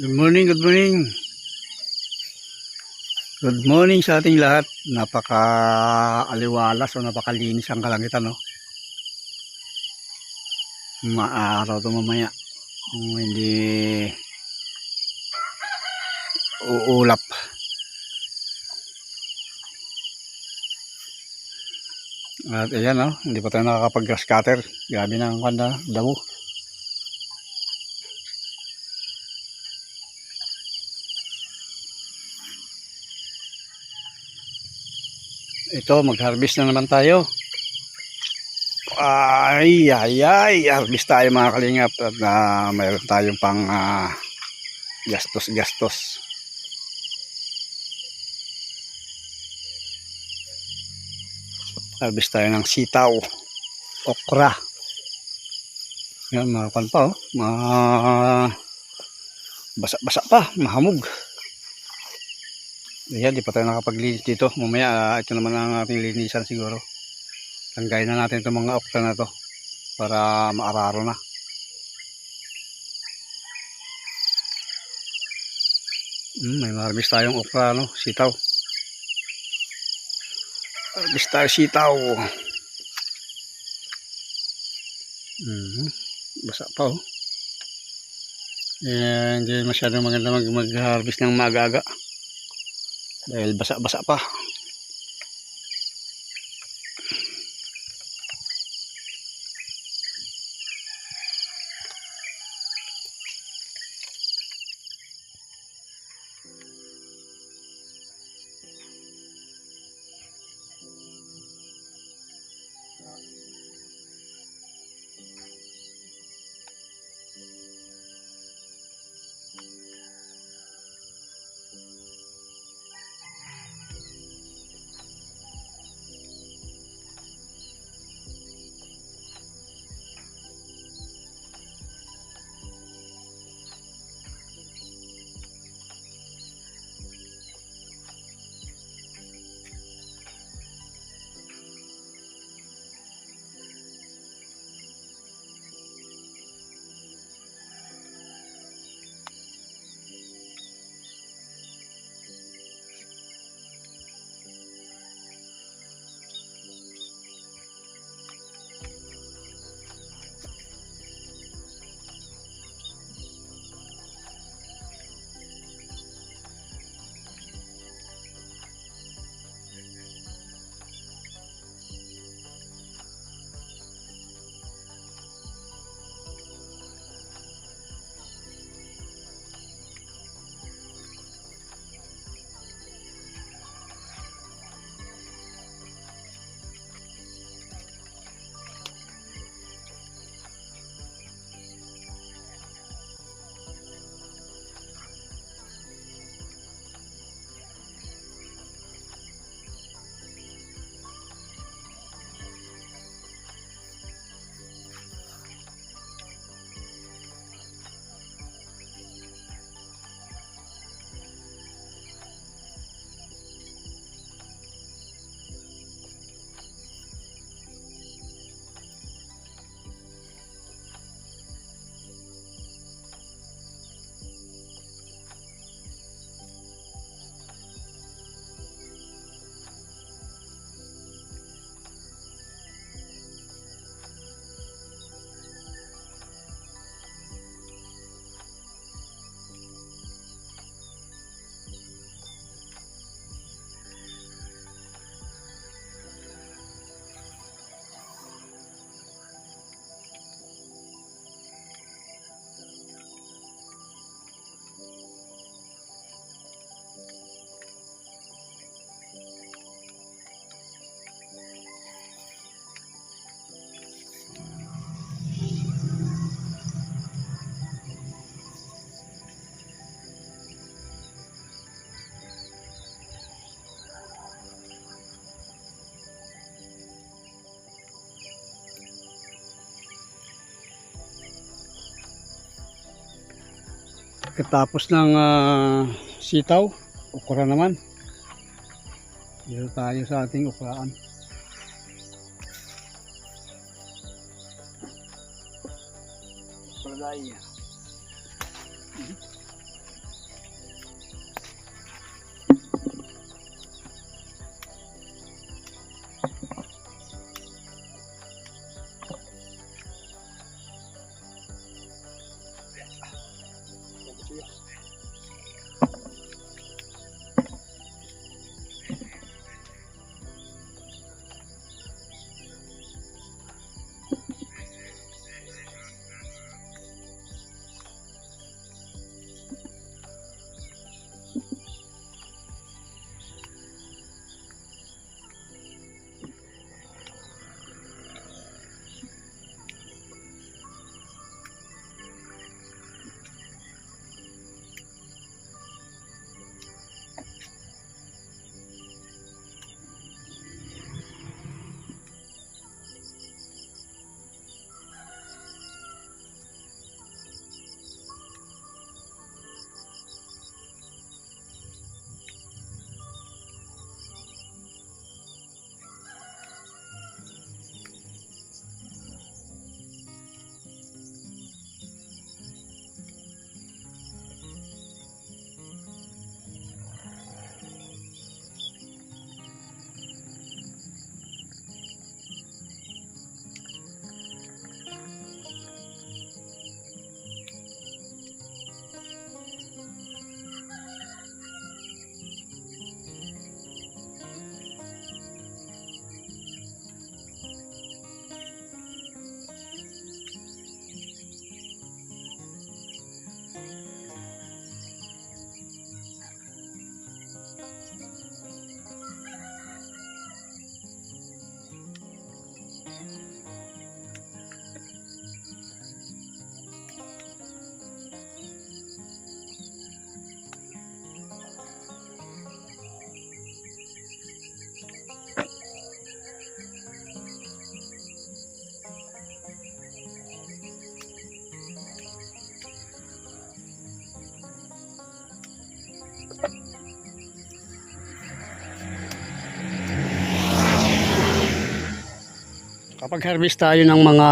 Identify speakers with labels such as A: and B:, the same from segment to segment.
A: Good morning, good morning. Good morning sa ating lahat. Napaka-aliwalas o napakalinis ang kalangitan, no? Maaraw to mamaya. Kung hindi uulap. At ayan, no? Hindi pa tayo nakakapag-grass cutter. Grabe na ang kanda, damo. Ito, mag-harvest na naman tayo. Ay, ay, ay. Harvest tayo mga kalingap. At ah, mayroon tayong pang ah, gastos-gastos. Harvest tayo ng sitaw. Okra. Yan, mga pa, oh. Mga basa-basa pa, mahamog. Ayan, di pa tayo nakapaglinis dito. Mamaya, ah, ito naman ang ating linisan siguro. Tanggayin na natin itong mga okra na to para maararo na. Hmm, may harvest tayong okra, no? Sitaw. Harvest tayo sitaw. Mhm. Basa pa, oh. Eh, hindi masyadong maganda mag- mag-harvest ng maaga-aga. Dahil basa-basa pa. Pagkatapos ng ah, sitaw, okra naman. Dito tayo sa ating ukraan. Okra Kapag harvest tayo ng mga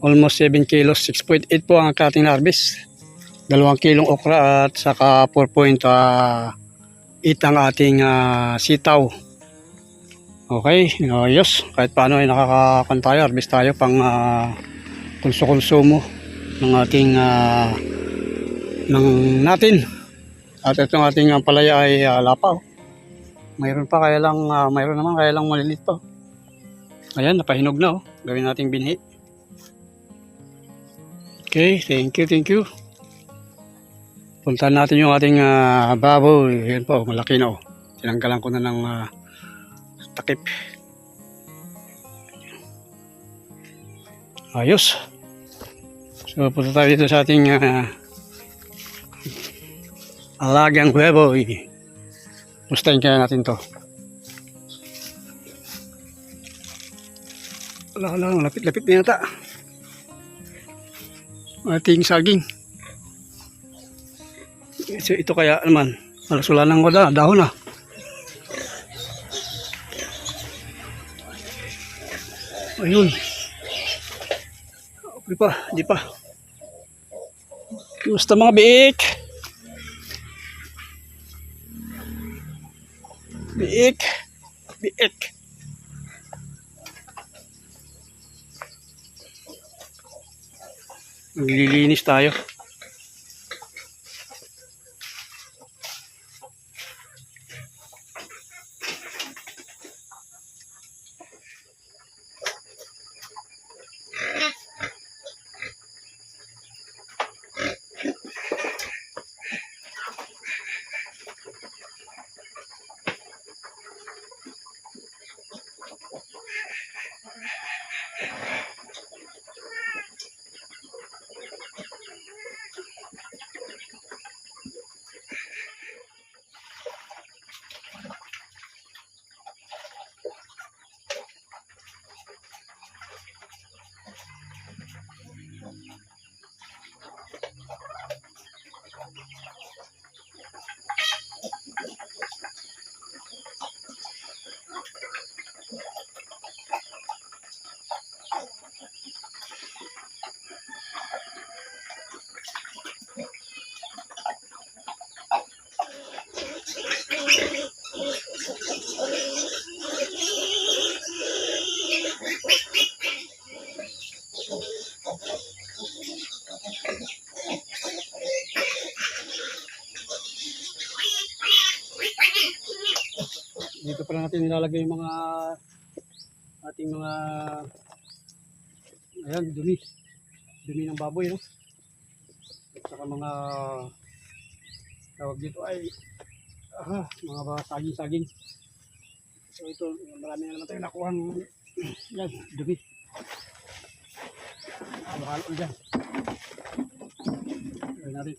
A: almost 7 kilos, 6.8 po ang ating harvest. Dalawang kilong okra at saka 4.8 ang ating ah, sitaw. Okay, ayos. Kahit paano ay nakakakan tayo, harvest tayo pang uh, konsumo ng ating ah, ng natin. At itong ating ah, palaya ay uh, lapaw. Mayroon pa kaya lang, ah, mayroon naman kaya lang malilit pa. Ayan, napahinog na oh. Gawin nating binhi. Okay, thank you, thank you. Puntahan natin yung ating ah, baboy. Ayan po, malaki na oh. Tinanggalan ko na ng ah, takip. Ayos. So, punta tayo dito sa ating ah, alagang baboy. Mustahin kaya natin to. Wala, wala, lapit-lapit na yata. Ating saging. So, ito kaya naman, malas wala nang wala, dahon na. Ayun. Okay pa, di pa. Gusto mga biik. Biik. Biik. Maglilinis tayo. dito pala natin nilalagay yung mga ating mga ayan dumi dumi ng baboy no? at saka mga tawag dito ay ah, mga saging-saging so ito marami na naman tayo nakuhang yan, dumi. Halo-halo dyan. Gawin natin.